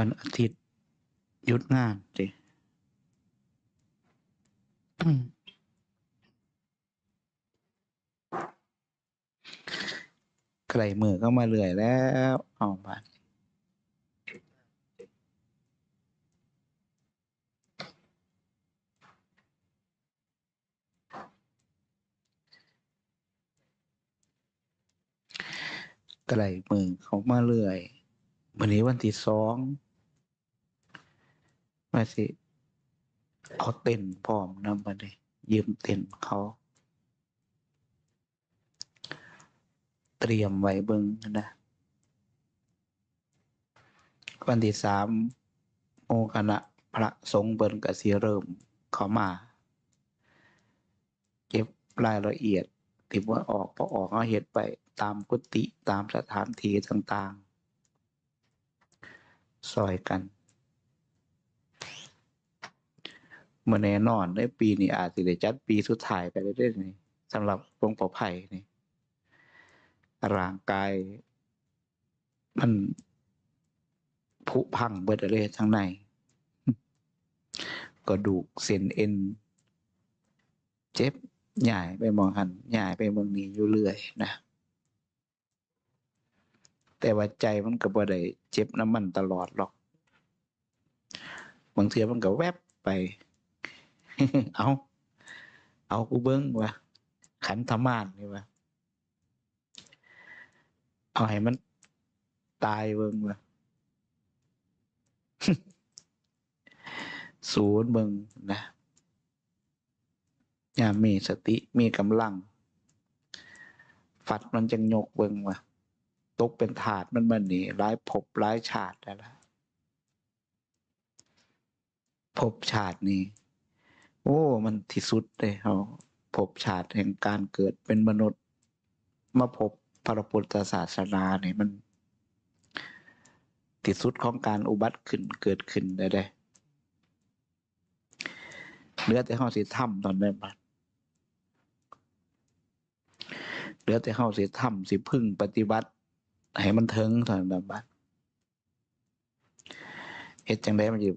วันอาทิตย์หยุดงานสิไกลมือก็มาเรื่อยแล้วเอาบาไกลมือเขามาเรื่อยวันนี้วันที่สอง มาสิ เอาเต้นพร้อมนำมาเลยยืมเต้นเขา เตรียมไว้เบิงนะวันที่สามโมคณะพระสงฆ์เบินกสีเริ่มเขามา เก็บรายละเอียดที่ว่าออกพอออกเอาเหตุไปตามกุฏิตามสถานที่ต่างๆซอยกันเมื่อแน่นอนในปีนี้อาจจะได้จัดปีสุดท้ายไปได้ด้วยนี่สำหรับวงปอไผ่นี่ร่างกาย มันผุพังเบิดเลยทั้งในก็ดูกเส้นเอ็น เจ็บใหญ่ไปมองหันใหญ่ไปมองนี้อยู่เรื่อยนะแต่ว่าใจมันก็บ่ได้เจ็บน้ำมันตลอดหรอก บางเทีมันก็แวบไป เอาเอากูเบิ้งวะขันธมานนี่วะเอาให้มันตายเบิ่งว่าศูนย์เบิ่งนะอย่ามีสติมีกำลังฟัดมันจังยกเบิ่งว่าตกเป็นถาดมันมันหนีร้ายภพร้ายชาติแล้วล่ะภพชาตินี้ โอ้ มันที่สุดเลยเขาภพชาติแห่งการเกิดเป็นมนุษย์ มาพบพระพุทธศาสนาเนี่ยมันที่สุดของการอุบัติขึ้นเกิดขึ้นได้ได้เหลือแต่เฮาสิทำตอนนั้บัดเหลือแต่เฮาสิทำสิพึ่งปฏิบัติ ให้มันถึงตอนนั้บัดเฮ็ดจังไดมันสิ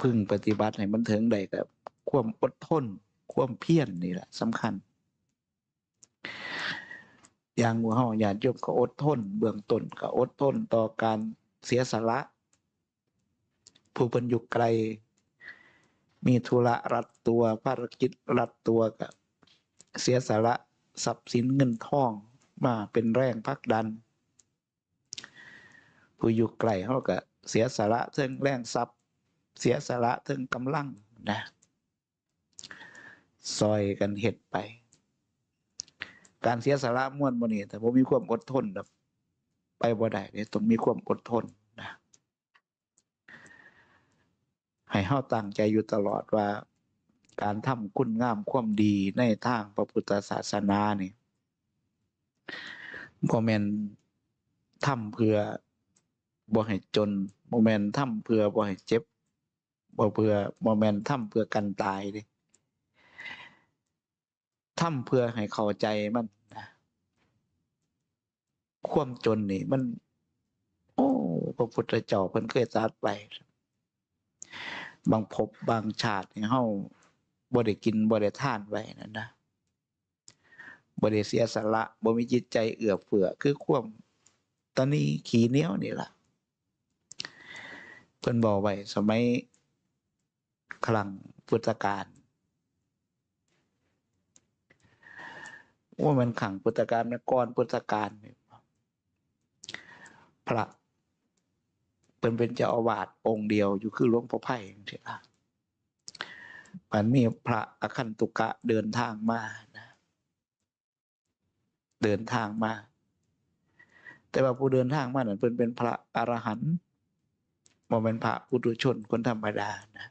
พึ่งปฏิบัติให้มันถึงได้กับความอดทน ความเพียรนี่แหละสำคัญ อย่างหมู่เฮาญาติโยมก็อดทน เบื้องต้นก็อดทนต่อการเสียสละ ผู้เพิ่นอยู่ไกล มีธุระรัดตัวภารกิจรัดตัวก็เสียสละทรัพย์สินเงินทองมาเป็นแรงพักดัน ผู้อยู่ไกลเฮาก็เสียสละเทิงแรงทรัพย์ เสียสละเทิงกำลังนะซอยกันเฮ็ดไป การเสียสละม่วนบ่นี่แต่บ่มีความอดทนแบบไปบ่ได้เนี่ยต้องมีความอดทนนะให้เฮาตั้งใจอยู่ตลอดว่า การทำคุณงามความดีในทางพระพุทธศาสนานี่บ่แม่นทำเพื่อบ่ให้จนบ่แม่นทำเพื่อบ่ให้เจ็บ บ่เพื่อบ่แม่นทำเพื่อกันตายเด้ทำเพื่อให้เข้าใจมันนะความจนนี่มัน โอ้พระพุทธเจ้าเพิ่นเคยตรัสไว้บางภพบางชาตินี่เฮาบ่ได้กินบ่ได้ทานไว้นั่นนะบ่ได้เสียสละบ่มีจิตใจเอื้อเฟื้อคือความตอนนี้ขี้เหนียวนี่ล่ะเพิ่นบอกไว้สมัย ครั้งพุทธกาลว่ามันขังพุทธกาลนก่อนพุทธกาลพระเป็นเป็นเจ้าอาวาสองค์เดียวอยู่คือหลวงพ่อไผ่จังซี่ล่ะมันมีพระอคันตุกะเดินทางมานะ เดินทางมา แต่ว่าผู้เดินทางมานั้นเพิ่นเป็นพระอรหันต์บ่แม่นพระปุถุชนคนธรรมดานะ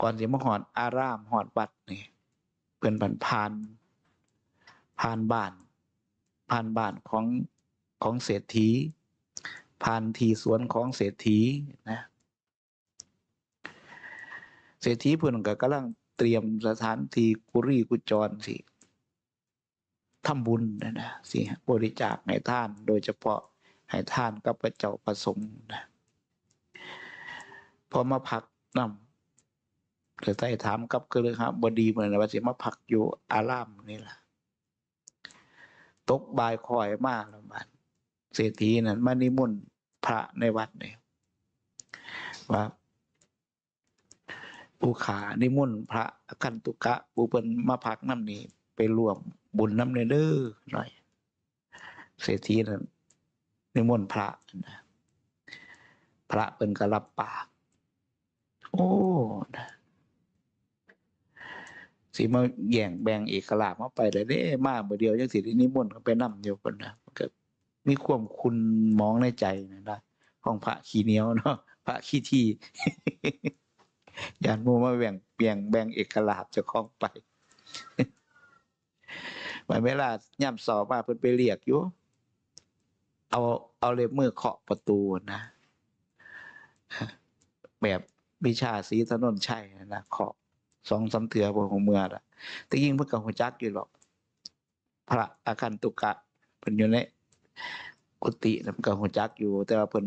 ก่อนสิมาฮอดอารามฮอดวัดนี่เพิ่นผ่านผ่านผ่านบ้าน ผ่านบ้านของของเศรษฐี ผ่านที่สวนของเศรษฐีนะเศรษฐีเพิ่นก็กำลังเตรียมสถานที่กุรีกุจรสิทำบุญนะนะสิบริจาคในท่าน โดยเฉพาะให้ท่านกับพระเจ้าประสงค์นะพอมาพักนำ ก็ได้ถามกับกฤหบบดีเหมือนว่าสิมาพักอยู่อารามนี่ล่ะ ตกบายคอยมากแล้วบัดเศรษฐีนั้นมานิมนต์พระในวัดเนี่ยว่าผู้ขานิมนต์พระอคันตุกะผู้เพิ่นมาพักน้ำนี้ ไปรวมบุญน้ำเนเด้อหน่อย เศรษฐีนั้นนิมนต์พระนะพระเป็นกรับปาก โอ้นะ สิมาแย่งแบ่งเอกลาภมาไปเลยเด้มาเมื่อเดียวยังสิได้นิมนต์เขาไปนำเดียวกันนะนก็มีความคุณมองในใจนะนะของพระขี้เหนียวเนาะพระขี้ที่ยานโมมาแบ่งเปลี่ยงแบ่งเอกลาภเจะคล้องไปหมายเวลาย่ำสอบมาเพิ่นไปเรียกอยู่ เอาเอาเล็บมือเคาะประตูนะแบบวิชาสีถนนชัยนะเคาะ สองสาเถื่อบนของเมืองอะแต่ยิ่งเพิ่นกับหัวจักอยู่หรอก พระอาคันตุกะเพิ่นอยู่ในกุฏินะเพิ่นกับหัวจักอยู่ แต่ว่าเพิ่น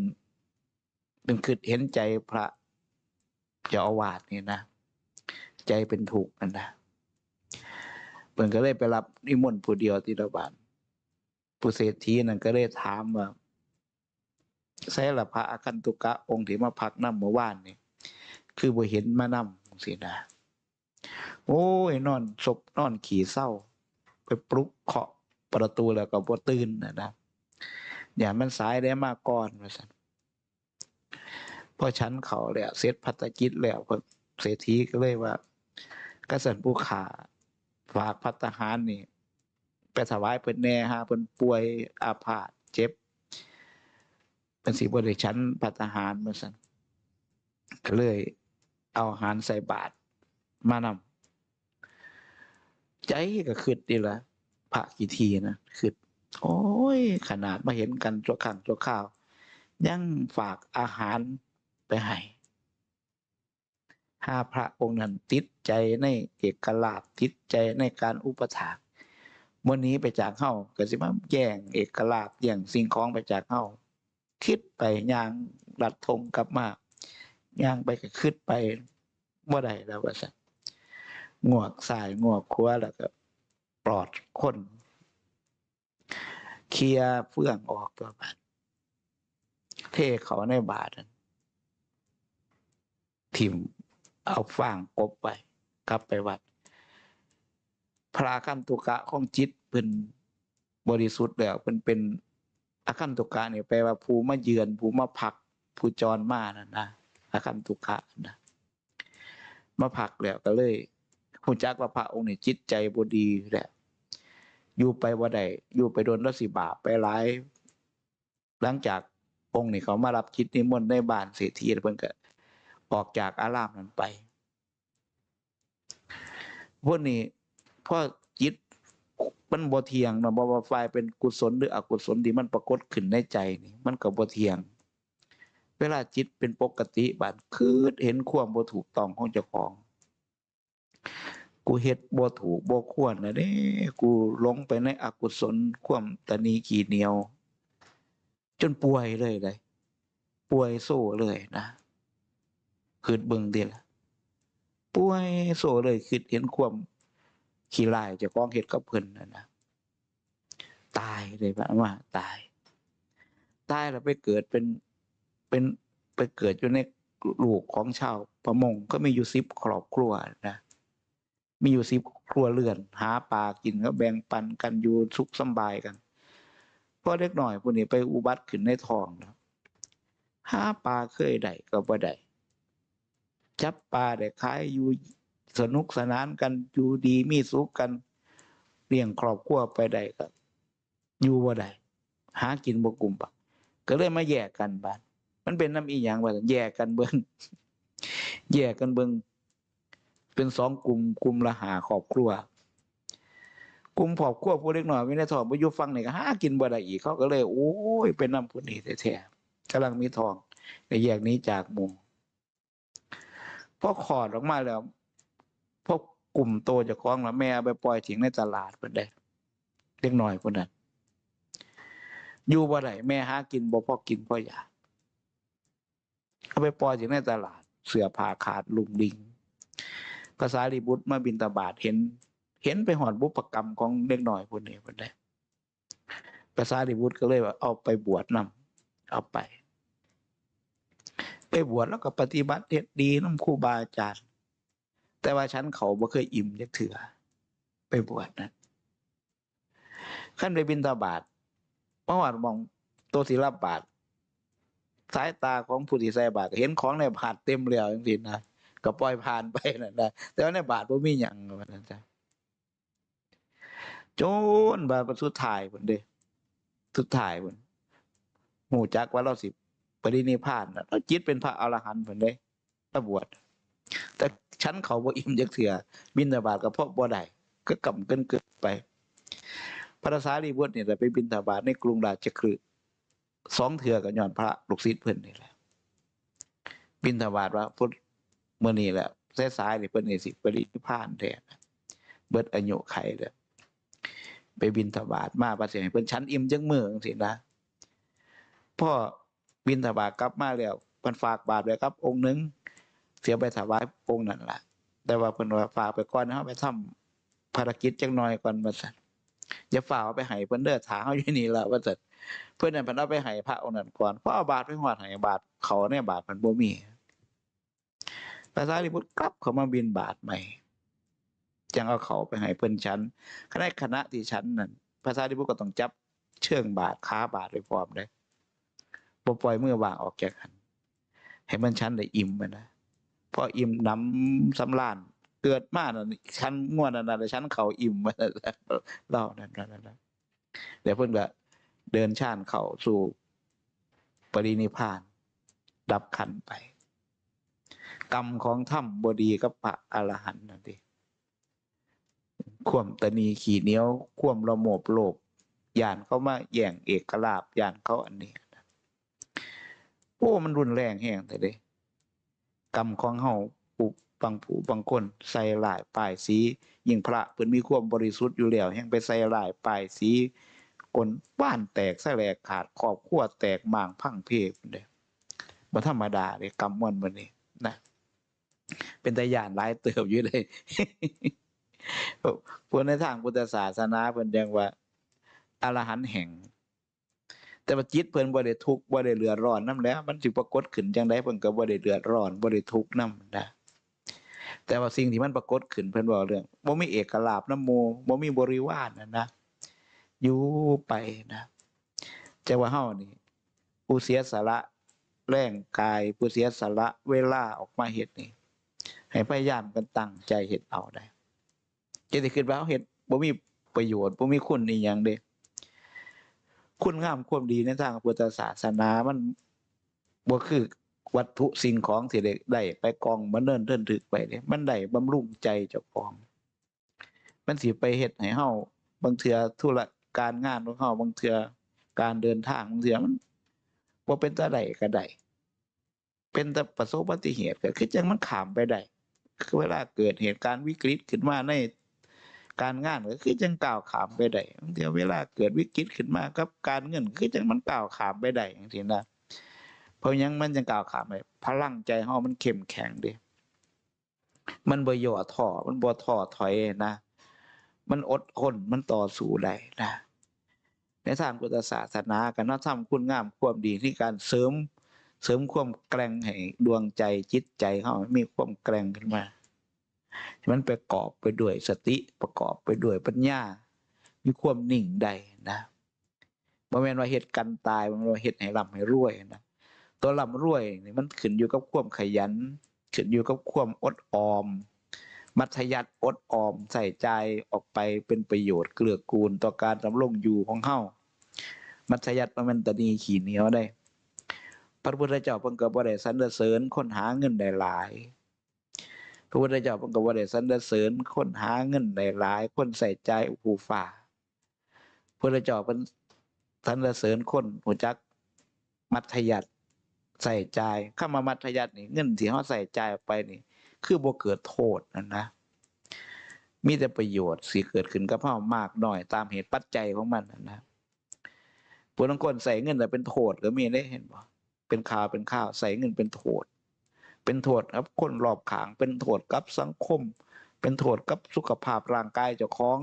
เพิ่นคือเห็นใจพระเจ้าอาวาสนี่นะใจเป็นถูกนั่นนะเพิ่นก็เลยไปรับนิมนต์ผู้เดียวที่ระบานผู้เศรษฐีนั่นก็เลยถามว่าใช่ละพระอาคันตุกะองค์ที่มาพักน้ำเมื่อวานนี่คือบ่เห็นมานำสินะ โอ้ย นอนศพนอนขี่เศร้า ไปปลุกเคาะประตูแล้วก็บ่ตื่นนะนะอย่ามันสายได้มาก่อนว่าซั่นพอฉันเขาแล้วเสร็จพัฒกิจแล้วเศรษฐีก็เลยว่ากษัตริย์ผู้ขาฝากพัฒหารนี่ไปถวายเพิ่นแหน่ฮะเพิ่นป่วยอาพาธเจ็บเป็นสิบ่ได้ฉันพัฒหารมาซั่นก็เลยเอาอาหารใส่บาตร มานำใจก็คิดดีละพระกี่ทีนะคิดโอ้ย ขนาดมาเห็นกันตัวขังตัวข้าว ยังฝากอาหารไปให้ห้าพระองค์นั้นติดใจในเอกลาภติดใจในการอุปถากมื่อนี้ไปจากเฮาก็สิมาแย่งเอกลาภแย่งสิ่งของไปจากเฮาคิดไปย่างรัดทงกลับมาย่างไปก็คิดไปบ่ได้แล้วว่าซั่น งวกสายงวกขวแล้วก็ปลอดคนเคลียเฟื่องออกตัวบาดเทเขาในบาทนั้นทิมเอาฟางกบไปกลับไปวัด พระอาคันตุกะของจิตเป็นบริสุทธิ์แล้วเป็นเป็นอาคันตุกะเนี่ยแปลว่าผู้มาเยือนผู้มาพักผู้จรมานั่นนะอาคันตุกะนะมาพักแล้วก็เลย หูจักว่าพระองค์นี่จิตใจบดีแหละอยู่ไปว่าใดอยู่ไปโดนรสิบาปไปร้าย หลังจากองค์นี่เขามารับจิตนิมนต์ในบ้านเศรษฐีเพิ่นก็ออกจากอารามนั้นไปพวกนี้เพราะจิตมันบ่เทียงเนาะบ่ว่าฝ่ายเป็นกุศลหรืออกุศลที่มันปรากฏขึ้นในใจนี่ มันก็บ่เทียง เวลาจิตเป็นปกติบาดคือเห็นความบ่ถูกต้องของเจ้าของ กูเฮ็ดบ่ถูกบ่ควรนะเด้ กูหลงไปในอกุศลความตนีขี้เหนียว จนป่วยเลยเลย ป่วยโซ่เลยนะคืดเบิ่งเดีละป่วยโซ่เลยคิดเห็นความขี้ลายจะก้องเฮ็ดกับเพิ่นนั่นนะตายเลยว่าว่า ตาย ตายแล้วไปเกิดเป็นเป็นไปเกิดอยู่ในลูกของชาวประมงก็มีอยู่สิบครอบครัวนะ มีอยู่สิบครัวเรือน หาปลากินก็แบ่งปันกันอยู่สุขสบายกันพอเล็กหน่อยพวกนี้ไปอุบัติขึ้นในท้องนะหาปลาเคยได้ก็บ่ได้จับปลาได้ขายอยู่สนุกสนานกันอยู่ดีมีสุขกันเลี้ยงครอบครัวไปได้ก็อยู่บ่ได้หากินบ่กลุ่มปะก็เลยมาแยกกันบ้านมันเป็นน้ำอีหยังว่าแยกกันเบิ่งแยกกันเบิ่ง เป็นสองกลุ่มกลุ่มละหาครอบครัวกลุ่มครอบครัวผู้เล็กน้อยไม่ได้ทองบ่อยู่ฟังนี่ก็หากินบ่ได้อีกเขาก็เลย โอ้ยเป็นน้ำผู้นี้แท้ๆกำลังมีทองก็แยกนี้จากหมู่พอขอดออกมาแล้วพวกกลุ่มโตจะคล้องแล้วแม่ไปปล่อยทิ้งในตลาดเพิ่นได้เล็กน้อยคนนั้นอยู่บ่ได้แม่หากินบ่พอกินพออยากเอาไปปล่อยอยู่ในตลาด เสือผ้าขาดลุงลิง ภาษาลิบุตรมาบินตาบาทเห็น เห็นไปหอดบุปกรรมของเด็กหน่อยคนนี้คนใดภาษาลิบุตรก็เลยว่าเอาไปบวชนำเอาไป ไปบวชแล้วก็ปฏิบัติเฮ็ดดีน้ำครูบาอาจารย์แต่ว่าฉันเขาบ่เคยอิ่มจักเถื่อไปบวชนะขั้นไปบินตาบาทเมื่อวานมองตัวศิลปบาทสายตาของผู้ที่ใส่บาทเห็นของในบาทเต็มแล้วจริงๆนะ ก็ปล่อยผ่านไปนั่นนะแต่ว่าในบาทบ่มีหยังว่านั่นจ้ะจนบาทสุดท้ายพุ่นเด้สุดท้ายพุ่นหูจักว่าเราสิปรินิพานเราจิตเป็นพระอรหันต์พุ่นเด้ถ้าบวชแต่ฉันเขาบ่อิ่มจักเถื่อบินทบาทก็เพราะบ่ได้ก็กำเกินเกินไป พระสารีบุตรเนี่ยแต่ไปบินทบาทในกรุงราชคฤห์สองเถื่อกับย้อนพระลูกศิษย์เพิ่อนนี่แหละบินทบาทว่าพุทธ เมื่อนี้แหละสายๆนี่เพิ่นนี่สิปรินิพพานแท้เบิดอายุไขแล้วไปบินทบาทมาประเสียให้เพิ่นชั้นอิ่มจังมือจังซี่นะพ่อบินทบาทกลับมาแล้วเพิ่นฝากบาทไว้ครับ องค์หนึงเสียไปถวายองค์นั้นล่ะ แต่ว่าเพิ่นว่าฝากไปก่อนเฮาไปทำภารกิจจักหน่อยก่อนว่าซั่นอย่าฝากเอาไปให้เพิ่นเด้อถาเฮาอยู่นี่ล่ะว่าซั่นเพิ่นนั่นเพิ่นเอาไปให้พระองค์นั้นก่อนพราะเอาบาทไปฮอดให้บาทเขาในบาทเพิ่นบ่มี ภาษาลิบุตรกลับเขามาบินบาทใหม่ จังเอาเขาไปให้เพิ่อนชั้นคณะคณะที่ชั้นนั่นภาษาลิบุตรก็ต้องจับเชื่องบาทค้าบาทไปพร้อมเลยปล่อยเมื่อวางออกจากกันให้มันชั้นได้อิ่มมันนะพออิ่มน้ำสำราญเกิดมานั่นชั้นง่วนนั่นน่ะชั้นเขาอิ่มมันนั่นแหละเล่านั่นนั่นนั่นเดี๋ยวเพิ่นก็เดินชานเข้าสู่ปรินิพาน ดับขันไป กรรมของถ้ำบดีกับพระอรหันต์นั่นเองข่วมตะนีขี่เนี้ยวข่วมระโมบโลภยานเขามาแย่งเอกลาบยานเขาอันนี้โอ้มันรุนแรงแห้งแต่เด้กรรมของเฮาปุบางผู้บางคนใส่หลายป้ายสียิ่งพระเพิ่นมีความบริสุทธิ์อยู่แล้วแห่งไปใส่หลายป้ายสีกลบ้านแตกแสลกขาดครอบครัวแตกหมางพังเพเด้บ่ธรรมดาเด้กรรมม่วนมื้อนี้ นะเป็นตายานหลายเติบอยู่เลยพวกในทางพุทธศาสนาเพิ่นยังว่าอรหันแห่ง แต่ว่าจิตเพิ่นบ่ได้ทุกข์บ่ได้เดือดร้อนนำแล้ว มันสิปรากฏขึ้นจังไดเพิ่นก็บ่ได้เดือดร้อนบ่ได้ทุกข์นำนะแต่ว่าสิ่งที่มันปรากฏขึ้นเพิ่นบอกเรื่องบ่มีเอกลาภนำหมู่บ่มีบริวารนั่นนะอยู่ไปนะแต่ว่าเฮานี่ผู้เสียสละ แรงกายผู้เสียสละเวลาออกมาเฮ็ดนี่ให้พยายามกันตั้งใจเฮ็ดเอาได้จะได้คิดว่าเฮ็ดบ่มีประโยชน์บ่มีคุณอีหยังเด้คุณงามความดีในทางพุทธศาสนามันบ่คือวัตถุสิ่งของที่ได้ได้ไปกองมันเนินเทินถึกไปเด้มันได้บำรุงใจเจ้าของ มันสิไปเฮ็ดให้เฮาบางเทื่อธุระการงานของเฮาบางเทื่อการเดินทางบางเทื่อมัน บ่เป็นตาใดก็ได้เป็นแต่ประสบอุบัติเหตุก็คือจังมันขามไปได้คือเวลาเกิดเหตุการณ์วิกฤตขึ้นมาในการงานก็คือจังก้าวขามไปได้บางทีเวลาเกิดวิกฤตขึ้นมากับการเงินคือจังมันก้าวขามไปได้จังซี่นะเพราะยังมันจังก้าวขามไปพลังใจเฮามันเข้มแข็งด้มันบ่ย่อท้อมันบ่ท้อถอยนะมันอดทนมันต่อสู้ได้นะ ในทางพุทธศาสนาก็เนาะทำคุณงามความดีที่การเสริม เสริมความแกร่งให้ดวงใจจิตใจเฮามีความแกร่งขึ้นมามันประกอบไปด้วยสติประกอบไปด้วยปัญญา มีความนิ่งได้นะบ่แม่นว่าเฮ็ดกันตายบ่แม่นว่าเฮ็ดให้ร่ำให้รวยนะตัวร่ำรวยนี่มันขึ้นอยู่กับความขยัน ขึ้นอยู่กับความอดออม มัธยัติอดออมใส่ใจออกไปเป็นประโยชน์เกลือกูลต่อการดำรงอยู่ของเฮามัธยัติบ่แม่นตะนีขี้เหนียวได้ พระพุทธเจ้าเพิ่นก็บ่ได้สรรเสริญคนหาเงินได้หลาย พระพุทธเจ้าเพิ่นก็บ่ได้สรรเสริญคนหาเงินได้หลาย คนใส่ใจอุปูฟ้าพระพุทธเจ้าเพิ่นสรรเสริญคนรู้จักมัธยัติใส่ใจคำว่ามัธยัตินี่เงินที่เฮาใส่ใจออกไปนี่ คือบ่เกิดโทษนั่นนะ มีแต่ประโยชน์สิเกิดขึ้นกับเฮามากน้อยตามเหตุปัจจัยของมันนั่นนะพผู้ลางคนใส่เงินแต่เป็นโทษก็มีได้เห็นบ่เป็นข่าวเป็นข่าวใส่เงินเป็นโทษ เป็นโทษครับคนรอบข้างเป็นโทษกับสังคม เป็นโทษกับสุขภาพร่างกายเจ้าของ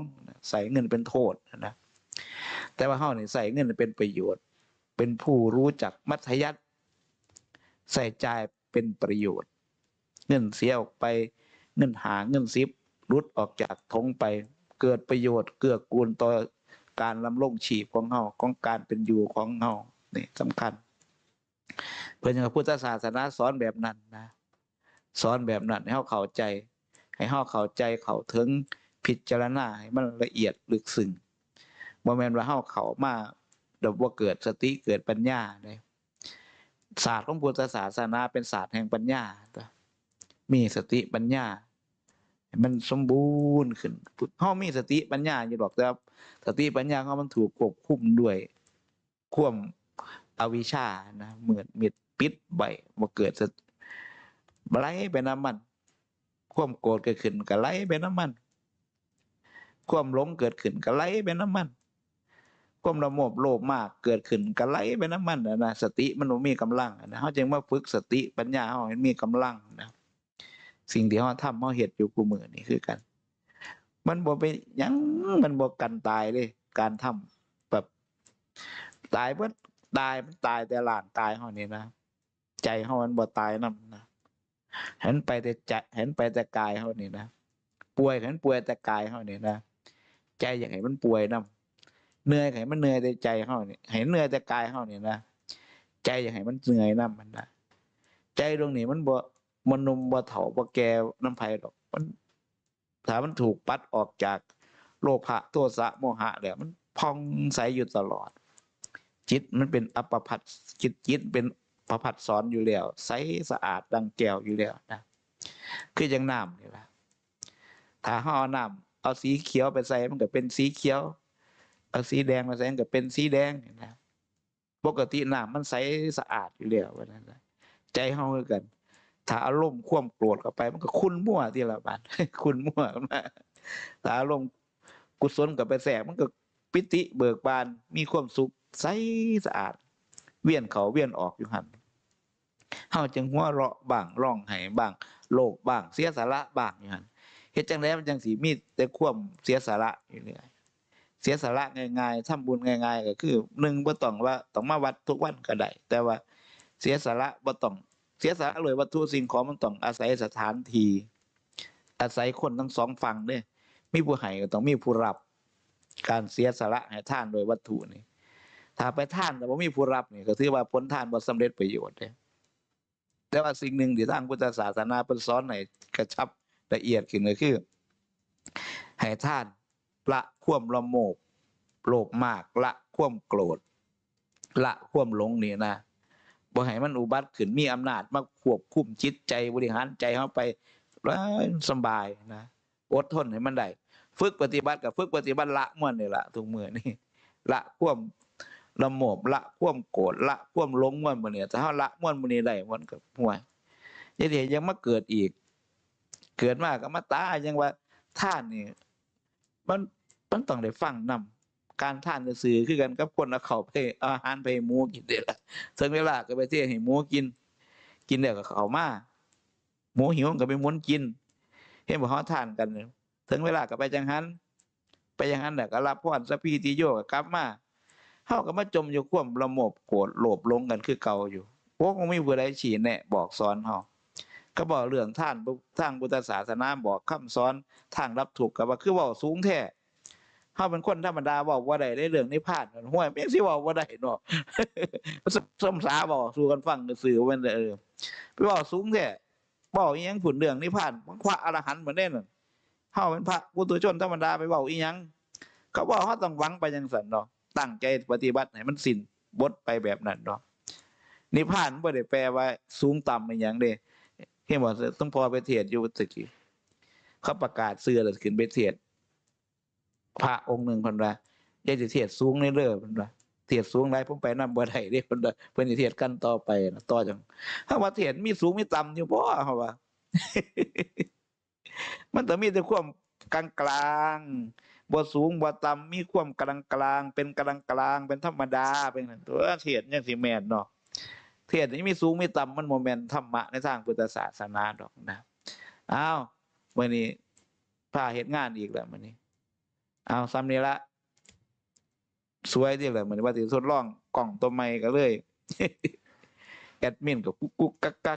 ใส่เงินเป็นโทษนะแต่ว่าเฮานี่ใส่เงินเป็นประโยชน์ เป็นผู้รู้จักมัธยัติใส่ใจเป็นประโยชน์ เงินเสียออกไป เงินหาเงินซิปรุดออกจากทงไป เกิดประโยชน์เกื้อกูลต่อการลำลงชีพของเฮาของการเป็นอยู่ของเฮานี่สำคัญ เพื่อนอย่างพุทธศาสนาสอนแบบนั้นนะสอนแบบนั้นให้เฮาเข้าใจ ให้เฮาเข้าใจเข้าถึงพิจารณาให้มันละเอียดลึกซึ้งบ่แม่นว่าเฮาเข้ามาดี๋ยวบ่เกิดสติเกิดปัญญาเด้ศาสตร์ของพุทธศาสนาเป็นศาสตร์แห่งปัญญาตัว มีสติปัญญามันสมบูรณ์ขึ้นเฮามีสติปัญญาอยู่ดอกแต่สติปัญญาของมันถูกควบคุมด้วยควมอวิชชานะเหมือนมิดปิดไว้บ่เกิดสไหลไปน้ำมัน ความโกรธเกิดขึ้นก็ไหลไปน้ำมัน ความหลงเกิดขึ้นก็ไหลไปน้ำมัน ความระโมบโลภมากเกิดขึ้นก็ไหลไปน้ำมันนะสติมันมีกำลังนะเฮาจึงมาฝึกสติปัญญาเฮาให้มีกำลังนะ สิ่งที่เฮาทำเฮาเฮ็ดอยู่กูมือนี่คือกัน มันบ่ไปหยังมันบ่กันตายเลย การทำแบบตายเบิดตายมันตายแต่ร่างกายเฮานี่นะใจเฮามันบ่ตายนํนะเห็นไปแต่ใจเห็นไปแต่กายเฮานี่นะป่วยเห็นป่วยแต่กายเฮานี่นะใจอยากให้มันป่วยนํเหนื่อยก็ให้มันเหนื่อยแต่ใจเฮานี่ให้เหนื่อยแต่กายเฮานี่นะใจอยากให้มันเหนื่อยนํมันนะใจดวงนี้มันบ่ มันนมบ่เฒ่าบ่แกน้ำไผดอก มันถ้ามันถูกปัดออกจากโลภะโทสะโมหะแล้วมันพองใสอยู่ตลอด จิตมันเป็นอัปปพัดจิตจิตเป็นประพัดสอนอยู่แล้วใสสะอาดดังแก้วอยู่แล้วนะคือจังน้ำนี่แหละถ้าเฮาเอน้ำเอาสีเขียวไปใส่มันก็เป็นสีเขียว เอาสีแดงมาใส่มันก็เป็นสีแดงนะปกติน้ำมันใสสะอาดอยู่แล้วว่านั้นนะใจเฮาคือกัน ถ้าอารมณ์ควมโกรธเข้าไป มันก็คุณมั่วที่ละบาดคุณมั่วมาถ้าอารมณ์กุศลกับไปแสกมันก็ปิติเบิกบานมีความสุขใสสะอาด เวียนเขาเวียนออกอยู่หันเฮาจึงหัวเราะบ้างร้องไห้บ้าง โลภบ้าง เสียสาระบ้างอยู่หันเฮ็ดจังไดมันจังสิมีแต่ความเสียสาระอยู่เรื่อยเสียสาระง่ายๆทำบุญง่าย ๆ ก็คือหนึ่งบ่ต้องว่าต้องมาวัดทุกวันก็ได้แต่ว่าเสียสาระบ่ต้อง เสียสาระเลยวัตถุสิ่งของมันต้องอาศัยสถานที่ อาศัยคนทั้งสองฝั่งเด้มีผู้ให้ก็ต้องมีผู้รับ การเสียสาระให้ท่านโดยวัตถุนี่ถ้าไปท่านแต่บ่มีผู้รับนี่ก็ถือว่าผลทานบ่สำเร็จประโยชน์เด้แต่ว่าสิ่งหนึ่งที่ทางพุทธศาสนาเพิ่นสอนให้กระชับละเอียดขึ้นก็คือให้ท่านละควมละโมบโลภมากละควมโกรธ ละควมหลงนี่นะ บ่ให้มันอุบัติขึ้นมีอำนาจมาควบคุมจิตใจบริหารใจเฮาไปแล้วสบายนะอดทนให้มันได้ฝึกปฏิบัติกับฝึกปฏิบัติละม่วนนี่ละทุกมือนี่ละควมละโมบละควมโกรธละควมหลงม่วนมื้อนี้ถ้าเฮาละม่วนมื้อนี้ได้มันก็ห่วยย่าได้ยังมาเกิดอีก เกิดมาก็มาตายยังว่าท่านนี่มันมันต้องได้ฟังนำ การท่านซื่อๆคือกันกับคนเอาเขาไปอาหารไปหมูกินเด้ล่ะถึงเวลาก็ไปเที่ยให้หมูกิน กินแล้วก็เขามาหมูหิวก็ไปหมุนกินเห็นบ่เฮาท่านกันถึงเวลาก็ไปจังหันไปจังหันแล้วก็รับพรสพีติโยกกลับมาเฮาก็มาจมอยู่ควมระมบโกรธโลภลงกันคือเก่าอยู่พวกมันมีผู้ใดชี้แนะบอกสอนเฮาก็บอกเรื่องท่านทางพุทธศาสนาบอกคำสอนทางรับถูกข์ก็ว่าคือเว้าสูงแท้ เฮาเป็นคนธรรมดาเว้าบ่ได้เรื่องนิพพานนั่นห้วยแม่งสิเว้าได้เนาะสมสาบอกสู่กันฟังซื่อมันเออไปบอกสูงแท้บอกอีหยังผุนเรื่องนิพพานมันพระอรหันต์เหมือนเด่นเฮาเป็นพระปุถุชนธรรมดาไปเว้าอีหยัง เขาบอกเฮาต้องหวังไปจังซั่นเนาะตั้งใจปฏิบัติให้มันสิ้นบทไปแบบนั้นเนาะนิพพานบ่ได้แปลว่าสูงต่ำอีหยังเด้เห็นบ่ต้องพอไปเทศน์อยู่ตะกี้เขาประกาศเสื้อแล้วขึ้นไปเทศน์ พระองค์หนึ่งพันละยายสิเทียดสูงในเรื่อพันละเทียดสูงไรผมไปนั่งบ่ได้เด้พันละเพิ่นเทียดกันต่อไปนะต่อจังถ้าว่าเทียดมีสูงมีต่ำอยู่บ่เราว่า มันแต่มีแต่ความกลางกลางบ่สูงบ่ต่ำมีความกลางกลางเป็นกลางกลางเป็นธรรมดาเป็นตัวเทียดยังสิแม่นเนาะเทียดนี่มีสูงมีต่ำมันโมเมนต์ธรรมะในทางพุทธศาสนาดอกนะอ้าววันนี้พาเหตุงานอีกแล้ววันนี้ เอาซ้ำนี้ละสวยที่เลยเหมือนว่าสิทดลองกล่องตัวใหม่ก็เลย แอดมินกับกุ๊กกักกัก